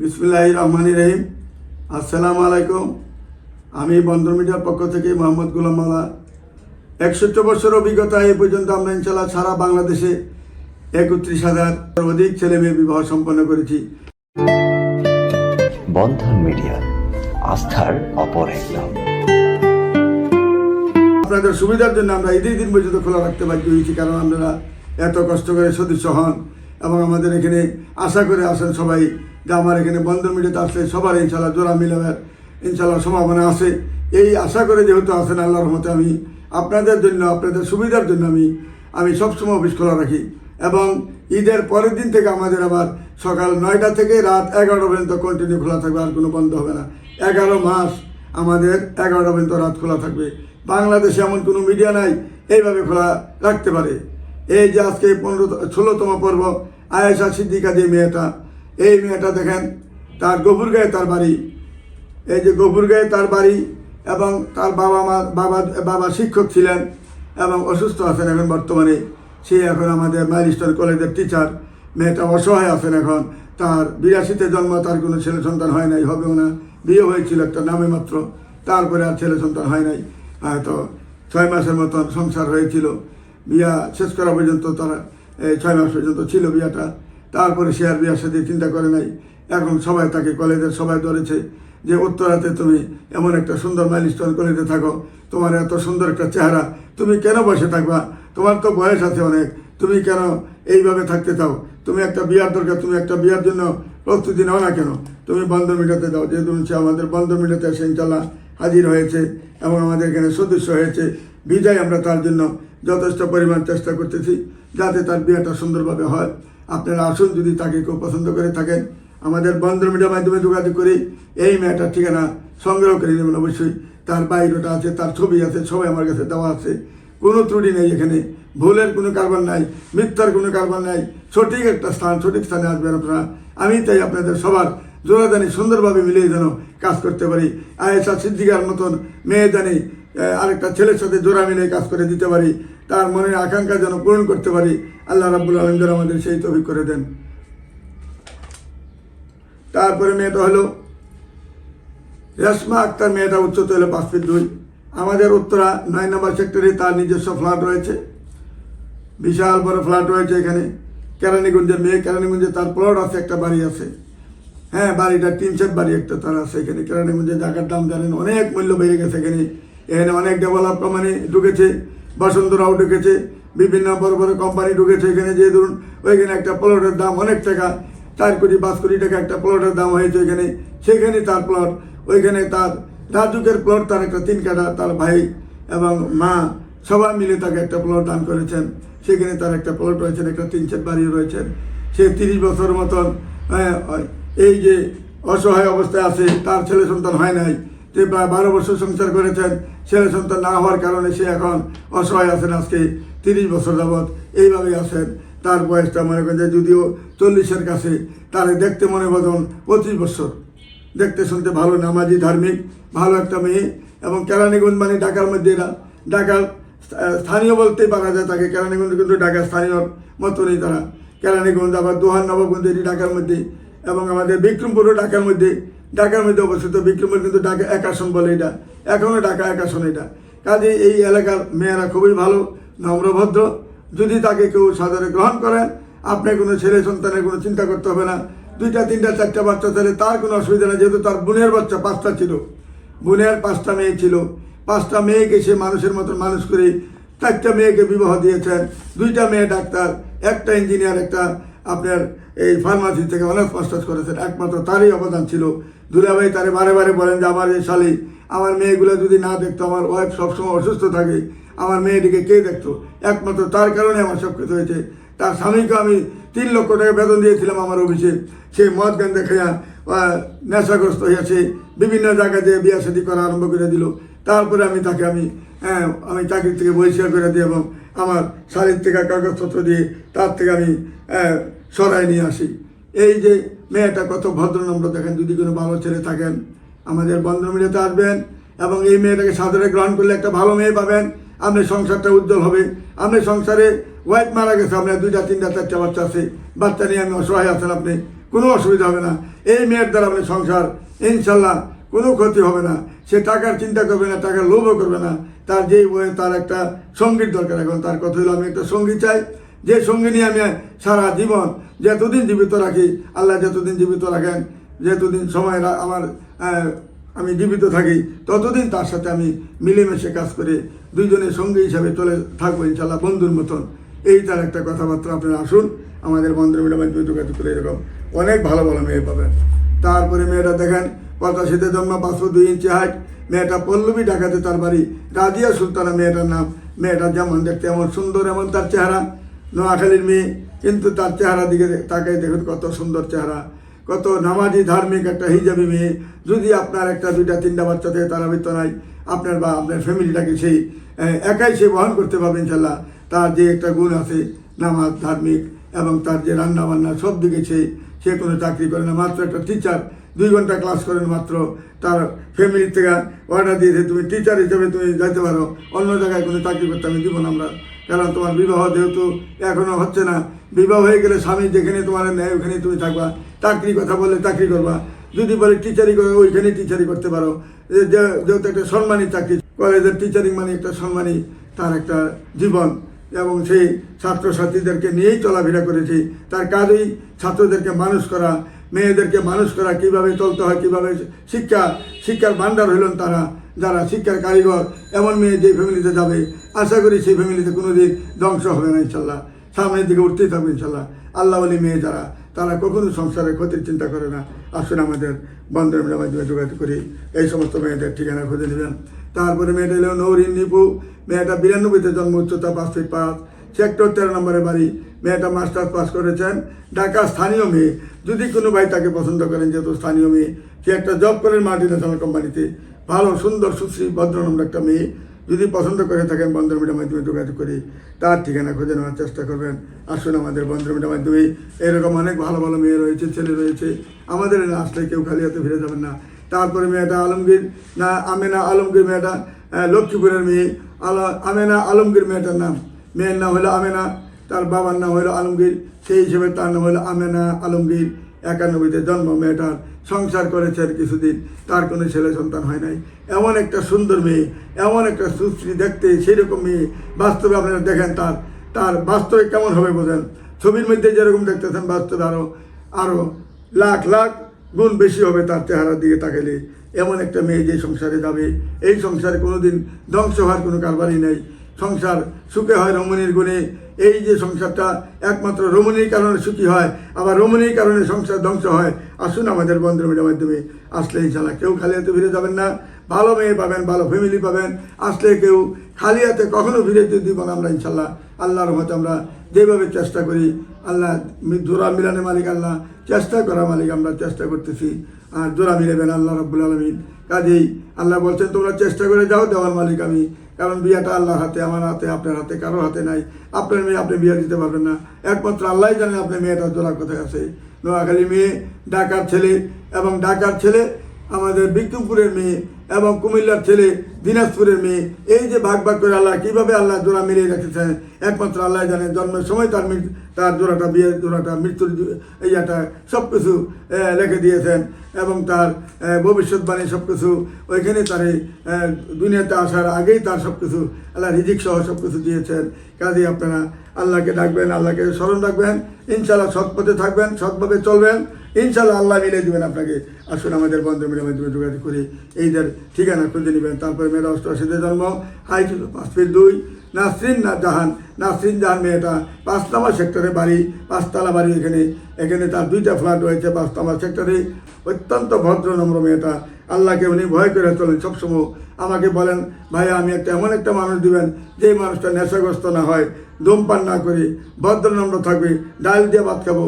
বিসমুল্লাহ রহমান রহিম। আসসালামু আলাইকুম। আমি বন্দর মিডিয়ার পক্ষ থেকে মোহাম্মদ গুলাম মালা। একষট্টি বছর অভিজ্ঞতা এই পর্যন্ত আমরা ইনশাল্লাহ সারা বাংলাদেশে একত্রিশ হাজার অধিক ছেলে মেয়ে বিবাহ সম্পন্ন করেছি। বন্ধন মিডিয়া আস্থার অপর এক নাম। আপনাদের সুবিধার জন্য আমরা ঈদের দিন পর্যন্ত খোলা রাখতে বাধ্য হয়েছি কারণ আপনারা এত কষ্ট করে সদস্য হন। এবং আমাদের এখানে আশা করে আসেন সবাই যে আমার এখানে বন্ধন মিডিয়াতে আসলে সবার ইনশাল্লাহ জোড়া মিলাবার ইনশাল্লাহ সম্ভাবনা আছে। এই আশা করে যেহেতু আসেন আল্লাহর রহমতে আমি আপনাদের জন্য, আপনাদের সুবিধার জন্য আমি আমি সবসময় অফিস খোলা রাখি। এবং ঈদের পরের দিন থেকে আমাদের আবার সকাল নয়টা থেকে রাত এগারোটা পর্যন্ত কন্টিনিউ খোলা থাকবে, আর কোনো বন্ধ হবে না। এগারো মাস আমাদের এগারোটা পর্যন্ত রাত খোলা থাকবে। বাংলাদেশে এমন কোনো মিডিয়া নাই, এইভাবে খোলা রাখতে পারে। এই যে আজকে পনেরো ষোলোতম পর্ব, আয়েশা সিদ্দিকা যে মেয়েটা। এই মেয়েটা দেখেন, তার গভুরগাঁয়ে তার বাড়ি। এই যে গভুরগাঁয়ে তার বাড়ি এবং তার বাবা মা, বাবা বাবা শিক্ষক ছিলেন এবং অসুস্থ আছেন এখন বর্তমানে। সে এখন আমাদের মাইলস্টোন কলেজের টিচার মেয়েটা অসহায় আছেন এখন। তার বিরাশিতে জন্ম, তার কোনো ছেলে সন্তান হয় নাই, হবেও না। বিয়ে হয়েছিল একটা নামে মাত্র। তারপরে আর ছেলে সন্তান হয় নাই। হয়তো ছয় মাসের মতন সংসার হয়েছিল। বিয়া শেষ করা পর্যন্ত তারা ছয় মাস পর্যন্ত ছিল বিয়াটা। তারপরে সে আর বিয়ার সাথে চিন্তা করে নাই। এখন সবাই তাকে কলেজের সবাই ধরেছে যে, উত্তরাতে তুমি এমন একটা সুন্দর মাইলস্টোন কলেজে থাকো। তোমার এত সুন্দর একটা চেহারা। তুমি কেন বসে থাকবা? তোমার তো বয়স আছে অনেক। তুমি কেন এইভাবে থাকতে চাও? তুমি একটা বিয়ার দরকার। তুমি একটা বিয়ার জন্য প্রস্তুতি নাও না কেন? তুমি বন্ধ মিটাতে দাও। যেহেতু সে আমাদের বন্ধ মিটাতে এসে ইনশাল্লাহ হাজির হয়েছে এবং আমাদের এখানে সদস্য হয়েছে। বিদায় আমরা তার জন্য যথেষ্ট পরিমাণ চেষ্টা করতেছি যাতে তার বিয়েটা সুন্দরভাবে হয়। আপনারা আসুন, যদি তাকে কেউ পছন্দ করে থাকেন, আমাদের বন্ধ মিডিয়ার মাধ্যমে যোগাযোগ করি এই মেয়েটার ঠিকানা সংগ্রহ করে নেবেন। অবশ্যই তার বাইরোটা আছে, তার ছবি আছে, সবাই আমার কাছে দেওয়া আছে। কোনো ত্রুটি নেই এখানে, ভুলের কোনো কারবার নাই, মিথ্যার কোনো কারবার নাই, সঠিক একটা স্থান, সঠিক স্থানে আসবেন আপনারা। আমি তাই আপনাদের সবার জোড়াদানি সুন্দরভাবে মিলিয়ে যেন কাজ করতে পারি। আয়েশা সিদ্দিকার মতন মেয়ে জানি আরেকটা ছেলের সাথে জোড়া মিলে কাজ করে দিতে পারি, তার মনের আকাঙ্ক্ষা যেন পূরণ করতে পারি, আল্লাহ রাবুল আলম যেন আমাদের সেই তফিক করে দেন। তারপরে মেয়েটা হলো, রেশমা আক্তার মেয়েটা উচ্চতা হলো পাঁচ ফিট দুই। আমাদের উত্তরা নয় নম্বর সেক্টরে তার নিজস্ব ফ্ল্যাট রয়েছে। বিশাল বড় ফ্ল্যাট রয়েছে এখানে। কেরানীগঞ্জের মেয়ে কেরানীগঞ্জে তার প্লট আছে, একটা বাড়ি আছে। হ্যাঁ বাড়িটা তিন সেট বাড়ি একটা তার আছে এখানে। কেরানীগঞ্জে জায়গার দাম জানেন, অনেক মূল্য বেড়ে গেছে এখানে। এখানে অনেক ডেভেলপ মানে ঢুকেছে বসন্তরাও ঢুকেছে, বিভিন্ন বড় বড় কোম্পানি ঢুকেছে। এখানে যে ধরুন, ওইখানে একটা প্লটের দাম অনেক টাকা, চার কোটি, পাঁচ কোটি টাকা একটা প্লটের দাম হয়েছে এখানে সেখানে তার প্লট ওইখানে তার রাজুকের প্লট তার একটা তিন কাটা তার ভাই এবং মা সবাই মিলে তাকে একটা প্লট দান করেছেন। সেখানে তার একটা প্লট রয়েছেন একটা তিন সেট বাড়ি রয়েছেন সে তিরিশ বছর মতন এই যে অসহায় অবস্থায় আছে, তার ছেলে সন্তান হয় নাই। যে প্রায় বারো বছর সংসার করেছেন, ছেলে সন্তান না হওয়ার কারণে সে এখন অসহায় আছেন আজকে তিরিশ বছর যাবৎ। এইভাবেই আছেন। তার বয়সটা মনে করেন যে যদিও চল্লিশের কাছে, তারে দেখতে মনে বদন পঁচিশ বছর। দেখতে শুনতে ভালো, নামাজি, ধার্মিক, ভালো একটা মেয়ে। এবং কেরানীগঞ্জ মানে ঢাকার মধ্যে এরা। ঢাকার স্থানীয় বলতেই পারা যায় তাকে। কেরানীগঞ্জ কিন্তু ঢাকার স্থানীয় মতনই তারা। কেরানীগঞ্জ, আবার দোহার নবগঞ্জ এটি ঢাকার মধ্যে। এবং আমাদের বিক্রমপুরও ঢাকার মধ্যে। ঢাকার মধ্যে অবস্থিত বিক্রমের কিন্তু ঢাকা একাশন বলে এটা। এখনও ঢাকা একাশন এটা। কাজে এই এলাকার মেয়েরা খুবই ভালো, নম্রভদ্র। যদি তাকে কেউ সাদরে গ্রহণ করেন, আপনার কোনো ছেলে সন্তানের কোনো চিন্তা করতে হবে না। দুইটা, তিনটা, চারটা বাচ্চা তাহলে তার কোনো অসুবিধা নেই, যেহেতু তার বোনের বাচ্চা পাঁচটা ছিল। বোনের পাঁচটা মেয়ে ছিল। পাঁচটা মেয়েকে সে মানুষের মতন মানুষ করে চারটা মেয়েকে বিবাহ দিয়েছেন। দুইটা মেয়ে ডাক্তার, একটা ইঞ্জিনিয়ার, একটা আপনার এই ফার্মাসি থেকে অনেক মাস্টার্স করেছেন। একমাত্র তারই অবদান ছিল। দুলাভাই তারে বারে বারে বলেন যে আমার এই শালি আমার মেয়েগুলো যদি না দেখতো আমার ওয়াইফ সবসময় অসুস্থ থাকে আমার মেয়েটিকে কে দেখতো? একমাত্র তার কারণে আমার সব কিছু হয়েছে। তার স্বামীকে আমি তিন লক্ষ টাকা বেতন দিয়েছিলাম আমার অফিসে। সে মদ গান দেখাইয়া নেশাগ্রস্ত হয়েছে বিভিন্ন জায়গায় দিয়ে বিয়া শাদী করা আরম্ভ করে দিল। তারপরে আমি তাকে আমি হ্যাঁ, আমি চাকরি থেকে বহিষ্কার করে দিই এবং আমার শাড়ির থেকে কাগজপত্র দিয়ে তার থেকে আমি সরাই নিয়ে আসি। এই যে মেয়েটা কত ভদ্র ভদ্রনম্র দেখেন যদি কোনো ভালো ছেলে থাকেন, আমাদের বন্ধ মিলেতে আসবেন, এবং এই মেয়েটাকে সাদরে গ্রহণ করলে একটা ভালো মেয়ে পাবেন, আপনার সংসারটা উজ্জ্বল হবে। আপনার সংসারে ওয়াইফ মারা গেছে, আপনার দুইটা, তিনটা, চারটা বাচ্চা আছে, বাচ্চা নিয়ে আমি অসহায় আছেন আপনি, কোনো অসুবিধা হবে না। এই মেয়ের দ্বারা আপনি সংসার ইনশাল্লাহ কোনো ক্ষতি হবে না। সে টাকার চিন্তা করবে না, টাকার লোভও করবে না। তার যেই বয়ে তার একটা সংগীত দরকার এখন, তার কথা হলো আমি একটা সংগীত চাই যে সঙ্গী নিয়ে আমি সারা জীবন যতদিন জীবিত রাখি, আল্লাহ যতদিন জীবিত রাখেন, যতদিন সময় আমার আমি জীবিত থাকি, ততদিন তার সাথে আমি মিলেমিশে কাজ করে। দুইজনের সঙ্গী হিসাবে চলে থাকব ইনশাল্লাহ বন্ধুর মতন। এই তার একটা কথাবার্তা আপনারা আসুন। আমাদের বন্ধুর মিডিয়ামে যোগাযোগ করে এরকম অনেক ভালো ভালো মেয়ে পাবেন। তারপরে মেয়েটা দেখেন পঁচাশিতে জন্ম পাঁচশো দুই ইঞ্চি হাইট মেয়েটা পল্লবী ডাকাতে তার বাড়ি, রাজিয়া সুলতানা মেয়েটার নাম। মেয়েটা যেমন দেখতে এমন সুন্দর, এমন তার চেহারা। নোয়াখালীর মেয়ে, কিন্তু তার চেহারা দিকে তাকে দেখুন কত সুন্দর চেহারা, কত নামাজি ধার্মিক একটা হিজাবি মেয়ে। যদি আপনার একটা, দুইটা, তিনটা বাচ্চা থেকে তারা বৃত্ত নাই, আপনার বা আপনার ফ্যামিলিটাকে সেই একাই সে বহন করতে পারবে ইনশাল্লাহ। তার যে একটা গুণ আছে, নামাজ, ধার্মিক এবং তার যে রান্না বান্না সব দিকে সে সে কোনো চাকরি করে না। মাত্র একটা টিচার দুই ঘণ্টা ক্লাস করেন মাত্র। তার ফ্যামিলির থেকে অর্ডার দিয়েছে তুমি টিচার হিসেবে তুমি যাইতে পারো। অন্য জায়গায় কোনো চাকরি করতে আমি দিব না আমরা। কারণ তোমার বিবাহ যেহেতু এখনও হচ্ছে না, বিবাহ হয়ে গেলে স্বামী যেখানে তোমার নেয় ওখানে তুমি থাকবা চাকরি কথা বললে চাকরি করবা, যদি বলে টিচারি করে, ওইখানে টিচারি করতে পারো। যেহেতু একটা সম্মানী চাকরি, কলেজের টিচারিং মানে একটা সম্মানী, তার একটা জীবন, এবং সেই ছাত্রছাত্রীদেরকে নিয়েই চলাফেরা করেছি। তার কাজই ছাত্রদেরকে মানুষ করা মেয়েদেরকে মানুষ করা, কীভাবে চলতে হয়, কীভাবে শিক্ষা, শিক্ষার ভাণ্ডার হইলেন তারা, যারা শিক্ষার কারিগর, এমন মেয়ে যে ফ্যামিলিতে যাবে। আশা করি সেই ফ্যামিলিতে কোনো দিন ধ্বংস হবে না, ইনশাল্লাহ। সামনের দিকে উঠতেই থাকবে, ইনশাল্লাহ। আল্লাহ আলী মেয়ে যারা, তারা কখনো সংসারের ক্ষতির চিন্তা করে না। আসলে আমাদের বন্ধের মাধ্যমে যোগাযোগ করি। এই সমস্ত মেয়েদের ঠিকানা খুঁজে নেবেন। তারপরে মেয়েটা এলো নৌরিন নিপু। মেয়েটা বিরানব্বইতে জন্ম, উচ্চতা পাঁচ ফিট পাঁচ। সেক্টর তেরো নম্বরের বাড়ি। মেয়েটা মাস্টার্স পাস করেছেন। ঢাকা স্থানীয় মেয়ে। যদি কোনো ভাই তাকে পছন্দ করেন, যেহেতু স্থানীয় মেয়ে, সে একটা জব করেন মাল্টিন্যাশনাল কোম্পানিতে ভালো, সুন্দর, সুশ্রী ভদ্রনম্র একটা মেয়ে। যদি পছন্দ করে থাকেন বন্ধন মিডিয়ার মাধ্যমে যোগাযোগ করি তার ঠিকানা খুঁজে নেওয়ার চেষ্টা করবেন। আসুন আমাদের বন্ধন মিডিয়ার মাধ্যমে। এরকম অনেক ভালো ভালো মেয়ে রয়েছে, ছেলে রয়েছে। আমাদের আসলে কেউ খালি হাতে ফিরে যাবেন না। তারপরে মেয়েটা আলমগীর, না, আমেনা আলমগীর মেয়েটা লক্ষ্মীপুরের মেয়ে। আলা, আমেনা আলমগীর মেয়েটার নাম। মেয়ের নাম হলো আমেনা, তার বাবার নাম হলো আলমগীর, সেই হিসেবে তার নাম হলো আমেনা আলমগীর। একানব্বইতে জন্ম, মেয়েটার সংসার করেছেন কিছুদিন, তার কোনো ছেলে সন্তান হয় নাই। এমন একটা সুন্দর মেয়ে, এমন একটা সুশ্রী দেখতে সেরকম মেয়ে, বাস্তবে আপনারা দেখেন তার তার বাস্তবে কেমন হবে বোঝেন? ছবির মধ্যে যেরকম দেখতেছেন, বাস্তবে আরও আরও লাখ লাখ গুণ বেশি হবে তার চেহারার দিকে তাকালে এমন একটা মেয়ে যে সংসারে যাবে, এই সংসারে কোনোদিন ধ্বংস হওয়ার কোনো কারবারই নেই। সংসার সুখে হয় রমণীর গুণে। এই যে সংসারটা একমাত্র রমণীর কারণে সুখী হয়, আবার রমণীর কারণে সংসার ধ্বংস হয়। আসুন আমাদের বন্ধু মিডিয়ার মাধ্যমে আসলে ইনশাল্লাহ কেউ খালি হাতে ফিরে যাবেন না। ভালো মেয়ে পাবেন, ভালো ফ্যামিলি পাবেন। আসলে কেউ খালি হাতে কখনো ফিরে দিব না আমরা ইনশাল্লাহ আল্লাহর মতো আমরা যেভাবে চেষ্টা করি, আল্লাহ জোড়া মিলানের মালিক আল্লাহ, চেষ্টা করা মালিক আমরা চেষ্টা করতেছি। আর জোড়া মিলাবেন আল্লাহ রব্বুল আলমিন। কাজেই আল্লাহ বলছেন, তোমরা চেষ্টা করে যাও দেওয়ার মালিক আমি। কারণ বিয়াটা আল্লাহর হাতে, আমার হাতে, আপনার হাতে, কারোর হাতে নাই। আপনার মেয়ে, আপনি বিয়ে দিতে পারবেন না। একমাত্র আল্লাহ জানে আপনার মেয়েটা জোড়া কোথায় আছে। নোয়াখালী মেয়ে ডাকার ছেলে এবং ডাকার ছেলে, আমাদের বিক্রমপুরের মেয়ে এবং কুমিল্লার ছেলে দিনাজপুরের মেয়ে। এই যে ভাগ ভাগ করে আল্লাহ কীভাবে আল্লাহ জোড়া মিলিয়ে রেখেছেন? একমাত্র আল্লাহ জানে জন্মের সময় তার তার জোড়াটা বিয়ের জোড়াটা মৃত্যুর ইয়াটা সব কিছু রেখে দিয়েছেন এবং তার ভবিষ্যৎবাণী সব কিছু ওইখানে তার এই, দুনিয়াতে আসার আগেই তার সব কিছু আল্লাহ রিজিক সহ সব কিছু দিয়েছেন। কাজেই আপনারা আল্লাহকে ডাকবেন, আল্লাহকে স্মরণ রাখবেন ইনশাল্লাহ সৎ পথে থাকবেন, সৎভাবে চলবেন ইনশাল্লাহ আল্লাহ মিলে দিবেন আপনাকে। আসুন আমাদের বন্ধু মিলে মাধ্যমে যোগাযোগ করি। এইদের ঠিকানা খুঁজে নেবেন। তারপরে মেয়েরা অষ্টআশিতে জন্ম, হাই ছিল পাঁচ ফিট দুই, নাসরিন না জাহান। নাসরিন জাহান মেয়েটা পাঁচ নম্বর সেক্টরে বাড়ি, পাঁচতলা বাড়ি এখানে। এখানে তার দুইটা ফ্ল্যাট রয়েছে পাঁচ নম্বর সেক্টরে। অত্যন্ত ভদ্র নম্র মেয়েটা। আল্লাহকে উনি ভয় করে চলেন সবসময়। আমাকে বলেন ভাই আমি একটা এমন একটা মানুষ দিবেন যে মানুষটা নেশাগ্রস্ত না হয়, ধূমপান না করে, ভদ্র নম্র থাকবে, ডাল দিয়ে ভাত খাব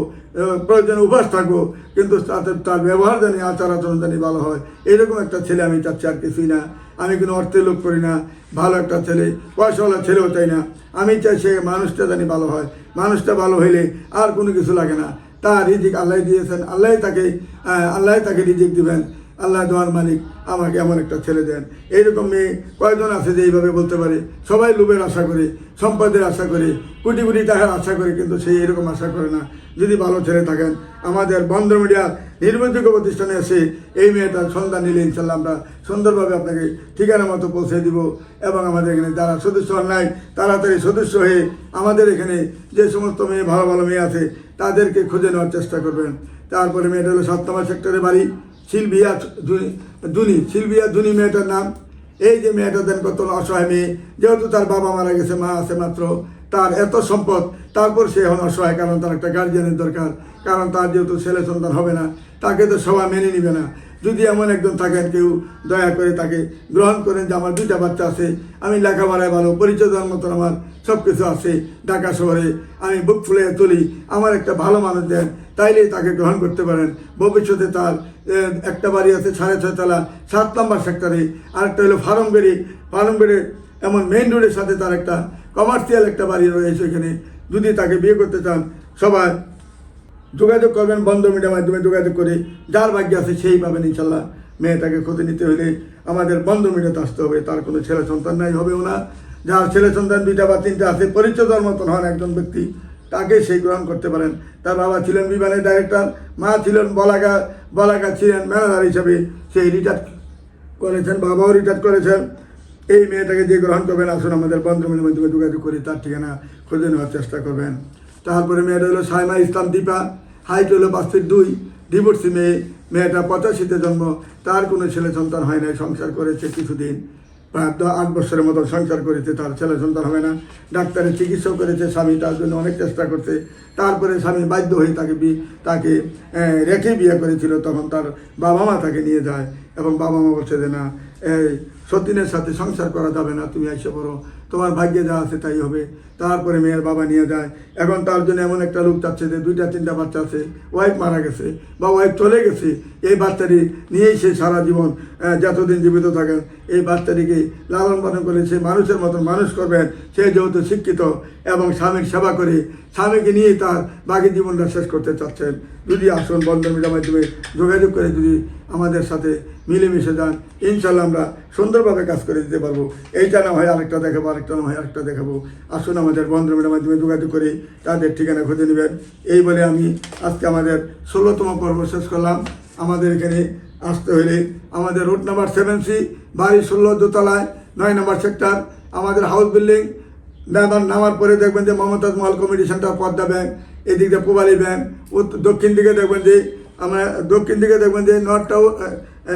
প্রয়োজনে উপাস থাকব, কিন্তু তাতে তার ব্যবহার জানি, আচার আচরণ জানি ভালো হয়। এরকম একটা ছেলে আমি চাচ্ছি আর কিছুই না। আমি কোনো অর্থে লোক করি না। ভালো একটা ছেলে, পয়সাওয়ালা ছেলেও চাই না। আমি চাই সে মানুষটা জানি ভালো হয়। মানুষটা ভালো হইলে আর কোনো কিছু লাগে না। তার রিজিক আল্লাহ দিয়েছেন আল্লাহ তাকে আল্লাহ তাকে রিজিক দিবেন। আল্লাহ দোয়ার মালিক, আমাকে এমন একটা ছেলে দেন। এইরকম মেয়ে কয়জন আছে যে এইভাবে বলতে পারে? সবাই লোভের আশা করে, সম্পদের আশা করে, কোটি কোটি টাকার আশা করে, কিন্তু সেই এরকম আশা করে না। যদি ভালো ছেলে থাকেন, আমাদের বন্ধ মিডিয়া নির্ভরযোগ্য প্রতিষ্ঠানে এসে এই মেয়েটার সন্ধান নিলে ইনশাল্লাহ আমরা সুন্দরভাবে আপনাকে ঠিকানা মতো পৌঁছে দিব এবং আমাদের এখানে যারা সদস্য নাই, তাড়াতাড়ি সদস্য হয়ে আমাদের এখানে যে সমস্ত মেয়ে, ভালো ভালো মেয়ে আছে, তাদেরকে খুঁজে নেওয়ার চেষ্টা করবেন। তারপরে মেয়েটা হলো সাত নম্বর সেক্টরে বাড়ি। সিলভিয়া দুনি সিলভিয়া দুনি মেয়েটার নাম। এই যে মেয়েটা দেন কত অসহায় মেয়ে, যেহেতু তার বাবা মারা গেছে, মা আছে মাত্র, তার এত সম্পদ, তারপর সে এখন অসহায়, কারণ তার একটা গার্জিয়ানের দরকার, কারণ তার যেহেতু ছেলে সন্তান হবে না, তাকে তো সবাই মেনে নিবে না। যদি এমন একজন থাকেন, কেউ দয়া করে তাকে গ্রহণ করেন যে আমার দুইটা বাচ্চা আছে, আমি লেখাপড়ায় ভালো পরিচয় দেওয়ার মতন আমার সব কিছু আছে ঢাকা শহরে, আমি বুক ফুলে তুলি, আমার একটা ভালো মানুষ দেন, তাইলেই তাকে গ্রহণ করতে পারেন। ভবিষ্যতে তার একটা বাড়ি আছে সাড়ে ছয় তলা, সাত নম্বর সেক্টরে আরেকটা হলো ফার্মবেড়ি ফার্মবেড়ে এমন মেইন রোডের সাথে তার একটা কমার্শিয়াল একটা বাড়ি রয়েছে এখানে। যদি তাকে বিয়ে করতে চান, সবাই যোগাযোগ করবেন বন্ধ মিডিয়ার মাধ্যমে যোগাযোগ করে। যার ভাগ্য আছে সেই পাবেন ইনশাল্লাহ। মেয়েটাকে ক্ষতি নিতে হলে আমাদের বন্ধ মিডিয়াতে আসতে হবে। তার কোনো ছেলে সন্তান নাই, হবেও না। যার ছেলে সন্তান দুইটা বা তিনটা আছে, পরিচয় দেওয়ার মতন হন একজন ব্যক্তি। তাকে সেই গ্রহণ করতে পারেন। তার বাবা ছিলেন বিমানের ডাইরেক্টর মা ছিলেন বলাগা বলাগা ছিলেন ম্যানেজার হিসেবে সেই রিটায়ার করেছেন, বাবাও রিটায়ার করেছেন। এই মেয়েটাকে যে গ্রহণ করবেন, আসুন আমাদের বন্ধুমিলের মাধ্যমে যোগাযোগ করি তার ঠিকানা খুঁজে নেওয়ার চেষ্টা করবেন। তারপরে মেয়েটা হলো সাইমা ইসলাম দীপা হাইট হলো পাঁচ ফিট দুই ডিভোর্সি মেয়ে, মেয়েটা পঁচাশিতে জন্ম, তার কোনো ছেলে সন্তান হয় নাই, সংসার করেছে কিছুদিন। প্রায় আট বছরের মতো সংসার করেছে, তার ছেলে সন্তান হবে না। ডাক্তারের চিকিৎসাও করেছে, স্বামী তার জন্য অনেক চেষ্টা করছে। তারপরে স্বামী বাধ্য হয়ে তাকে বি তাকে রেখে বিয়ে করেছিল, তখন তার বাবা মা তাকে নিয়ে যায় এবং বাবা মা বলছে যে, না, এই সতীনের সাথে সংসার করা যাবে না, তুমি এসে পড়ো তোমার ভাগ্যে যা আছে তাই হবে। তারপরে মেয়ের বাবা নিয়ে যায়। এখন তার জন্য এমন একটা লোক চাচ্ছে যে দুইটা, তিনটা বাচ্চা আছে ওয়াইফ মারা গেছে বা ওয়াইফ চলে গেছে, এই বাচ্চাটি নিয়েই সে সারা জীবন যতদিন জীবিত থাকেন, এই বাচ্চাটিকে লালন পালন করে সে মানুষের মতন মানুষ করবেন। সে যেহেতু শিক্ষিত এবং স্বামীর সেবা করে স্বামীকে নিয়ে তার বাকি জীবনটা শেষ করতে চাচ্ছেন। যদি আসুন বন্ধন মিডিয়ার মাধ্যমে যোগাযোগ করে যদি আমাদের সাথে মিলেমিশে যান ইনশাল্লাহ আমরা সুন্দরভাবে কাজ করে দিতে পারব। এইটা না হয় আরেকটা দেখাবো, আরেকটা না হয় আরেকটা দেখাবো। আসুন আমাদের বন্ধন মিডিয়ার মাধ্যমে যোগাযোগ করে তাদের ঠিকানা খুঁজে নেবেন। এই বলে আমি আজকে আমাদের ষোলোতম পর্ব শেষ করলাম। আমাদের এখানে আসতে হলে আমাদের রুট নাম্বার সেভেন সি, বাড়ি ষোলো দোতলায়, নয় নম্বর সেক্টর, আমাদের হাউস বিল্ডিং নামার পরে দেখবেন যে Mumtaz Mahal committee centre Padma bank, এদিক দিয়ে পূবালী ব্যাংক দক্ষিণ দিকে দেখবেন যে আমরা দক্ষিণ দিকে দেখবেন যে নর্থ টাওয়ার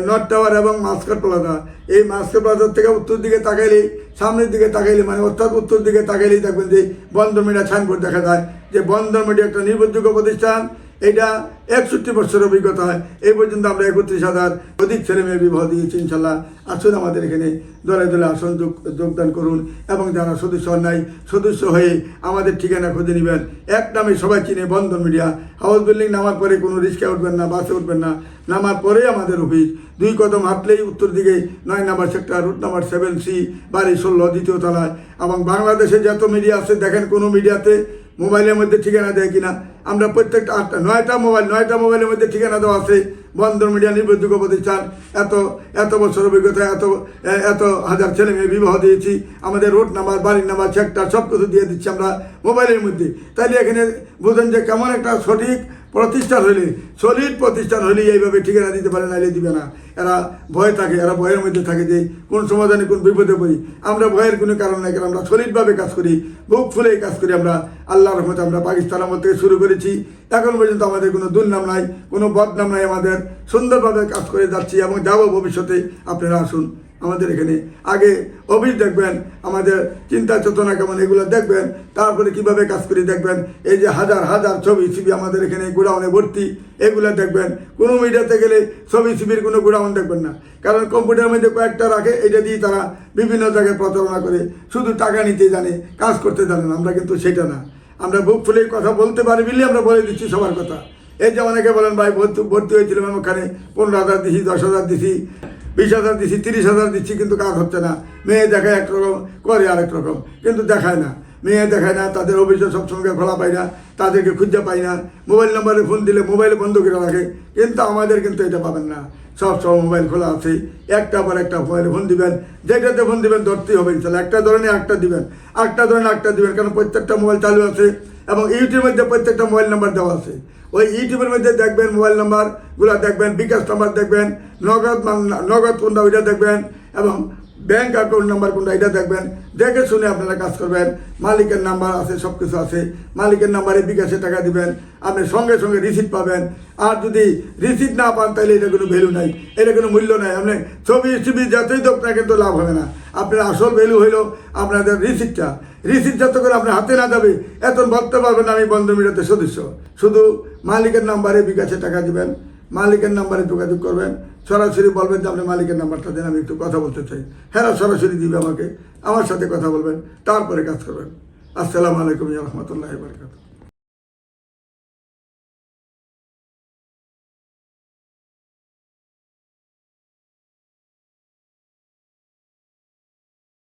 নর্থ টাওয়ার এবং মাস্কার প্লাজা। এই মাস্কার প্লাজার থেকে উত্তর দিকে তাকাইলেই, সামনের দিকে তাকাইলে মানে অর্থাৎ উত্তর দিকে তাকাইলেই দেখবেন যে বন্ধ মিডিয়া সাইনবোর্ড দেখা যায়। যে বন্ধন মিডিয়া একটা নির্ভরযোগ্য প্রতিষ্ঠান এটা একষট্টি বছর অভিজ্ঞতা হয়। এই পর্যন্ত আমরা একত্রিশ হাজার অধিক ছেলে মেয়ে বিবাহ দিয়েছি, ইনশাল্লাহ। আসুন আমাদের এখানে দলে দলে আসন যোগ- যোগদান করুন এবং যারা সদস্য নাই, সদস্য হয়ে আমাদের ঠিকানা খুঁজে নেবেন। এক নামে সবাই চিনে বন্ধন মিডিয়া। হাউস বিল্ডিং নামার পরে কোনো রিক্সা উঠবেন না, বাসে উঠবেন না। নামার পরে আমাদের অফিস। দুই কদম হাঁটলেই উত্তর দিকে নয় number sector, route number seven C, বাড়ি ষোলো, দ্বিতীয় তলায়। এবং বাংলাদেশে যত মিডিয়া আছে, দেখেন কোনো মিডিয়াতে মোবাইলের মধ্যে ঠিকানা দেয় কিনা? আমরা প্রত্যেকটা আটটা, নয়টা মোবাইল, নয়টা মোবাইলের মধ্যে ঠিকানা দেওয়া আছে। বন্ধন মিডিয়া নির্ভরযোগ্য প্রতিষ্ঠান এত এত বছর অভিজ্ঞতা, এত এত হাজার ছেলে মেয়ে বিবাহ দিয়েছি। আমাদের রোড নাম্বার, বাড়ির নাম্বার, সেক্টর সব কিছু দিয়ে দিচ্ছি আমরা মোবাইলের মধ্যে। তাইলে এখানে বুঝলেন যে কেমন একটা সঠিক প্রতিষ্ঠান হইলে, সলিড প্রতিষ্ঠান হইলে, এইভাবে ঠিকানা দিতে পারে, নাইলে দিবে না। এরা ভয় থাকে, এরা ভয়ের মধ্যে থাকে যে, কোন সমাধানে, কোন বিপদে পড়ি। আমরা ভয়ের কোনো কারণ নাই, কারণ আমরা সলিডভাবে কাজ করি, বুক ফুলে কাজ করি আমরা। আল্লাহর রহমতে আমরা পাকিস্তান আমল থেকে শুরু করেছি। এখন পর্যন্ত আমাদের কোনো দুর্নাম নাই, কোনো বদনাম নাই আমাদের। সুন্দরভাবে কাজ করে যাচ্ছি এবং যাব ভবিষ্যতে। আপনারা আসুন। আমাদের এখানে। আগে অফিস দেখবেন, আমাদের চিন্তা চেতনা কেমন, এগুলো দেখবেন, তারপরে কীভাবে কাজ করি দেখবেন। এই যে হাজার হাজার ছবি ছবি আমাদের এখানে গোডাউনে ভর্তি, এগুলো দেখবেন। কোনো মিডিয়াতে গেলে ছবি, ছবির কোনো গোডাউন দেখবেন না। কারণ কম্পিউটারের মধ্যে কয়েকটা রাখে, এটা দিয়ে তারা বিভিন্ন জায়গায় প্রচারণা করে। শুধু টাকা নিতে জানে, কাজ করতে জানে না, আমরা কিন্তু সেটা না। আমরা বুক ফুলে কথা বলতে পারি বলে আমরা বলে দিচ্ছি সবার কথা। এই যে অনেকে বলেন, ভাই, ভর্তি ভর্তি হয়েছিলাম ওখানে পনেরো হাজার দিছি, দশ হাজার দিছি। বিশ হাজার দিচ্ছি তিরিশ হাজার দিচ্ছি কিন্তু কাজ হচ্ছে না। মেয়ে দেখায় এক রকম, করে আরেক রকম, কিন্তু দেখায় না। মেয়ে দেখায় না, তাদের অভিযোগ সবসঙ্গে খোলা পাই না, তাদেরকে খুঁজে পাই না। মোবাইল নাম্বারে ফোন দিলে মোবাইল বন্ধ করে রাখে, কিন্তু আমাদের কিন্তু এটা পাবেন না। সব সব মোবাইল খোলা আছে। একটা পর একটা মোবাইলে ফোন দিবেন। যেটাতে ফোন দিবেন, ধরতেই হবে ইনশাল্লাহ। একটা ধরনের একটা দিবেন। একটা ধরনের একটা দিবেন, কারণ প্রত্যেকটা মোবাইল চালু আছে এবং ইউটিউবের মধ্যে প্রত্যেকটা মোবাইল নাম্বার দেওয়া আছে। ওই ইউটিউবের মধ্যে দেখবেন মোবাইল নাম্বারগুলো দেখবেন, বিকাশ নাম্বার দেখবেন, নগদ নগদ কোনটা ওইটা দেখবেন এবং ব্যাংক অ্যাকাউন্ট নাম্বার কোনটা এটা দেখবেন। দেখে শুনে আপনারা কাজ করবেন। মালিকের নাম্বার আছে সব কিছু আছে। মালিকের নাম্বারে বিকাশে টাকা দিবেন। আপনি সঙ্গে সঙ্গে রিসিপ্ট পাবেন। আর যদি রিসিপ্ট না পান, তাহলে এটা কোনো ভ্যালু নাই। এটা কোনো মূল্য নাই। আপনি ছবি ছবি যতই দোক না কিন্তু লাভ হবে না। আপনার আসল ভ্যালু হইল আপনাদের রিসিপ্টটা রিসিপ্ট যত করে আপনার হাতে না যাবে, এত ভাবতে পারবেন আমি বন্ধু মিটাতে সদস্য। শুধু মালিকের নাম্বারে বিকাশে টাকা দিবেন। মালিকের নাম্বারে যোগাযোগ করবেন। সরাসরি বলবেন যে, আপনি মালিকের নাম্বারটা দেন, আমি একটু কথা বলতে চাই। হ্যাঁ সরাসরি দিবে আমাকে, আমার সাথে কথা বলবেন, তারপরে কাজ করবেন। আসসালামু আলাইকুম রহমতুল্লাহ বারকাত